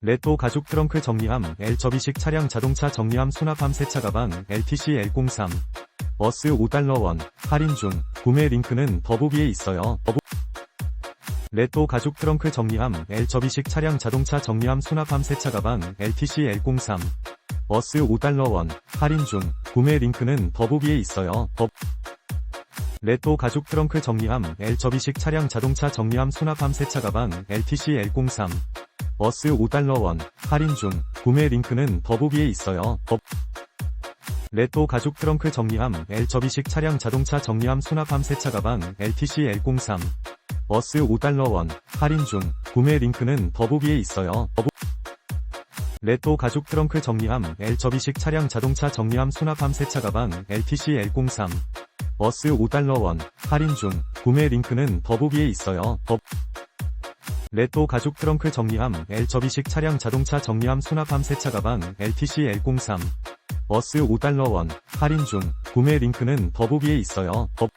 레토 가죽 트렁크 정리함 L 접이식 차량 자동차 정리함 수납함 세차 가방 LTC L03 버스 5달러 원 할인 중. 구매 링크는 더보기에 있어요. 더보... 레토 가죽 트렁크 정리함 L 접이식 차량 자동차 정리함 수납함 세차 가방 LTC L03 버스 5달러 원 할인 중. 구매 링크는 더보기에 있어요. 더... 레토 가죽 트렁크 정리함 L 접이식 차량 자동차 정리함 수납함 세차 가방 LTC L03 버스 5달러 원 할인 중 구매 링크는 더보기에 있어요. 더... 레토 가죽 트렁크 정리함 L 접이식 차량 자동차 정리함 수납함 세차 가방 LTC L03 버스 5달러 원 할인 중 구매 링크는 더보기에 있어요. 더보... 레토 가죽 트렁크 정리함 L 접이식 차량 자동차 정리함 수납함 세차 가방 LTC L03 버스 5달러 원 할인 중 구매 링크는 더보기에 있어요. 더... 레토 가죽 트렁크 정리함 L 접이식 차량 자동차 정리함 수납함 세차 가방 LTC L03 버스 5달러 원 할인 중 구매 링크는 더보기에 있어요. 더...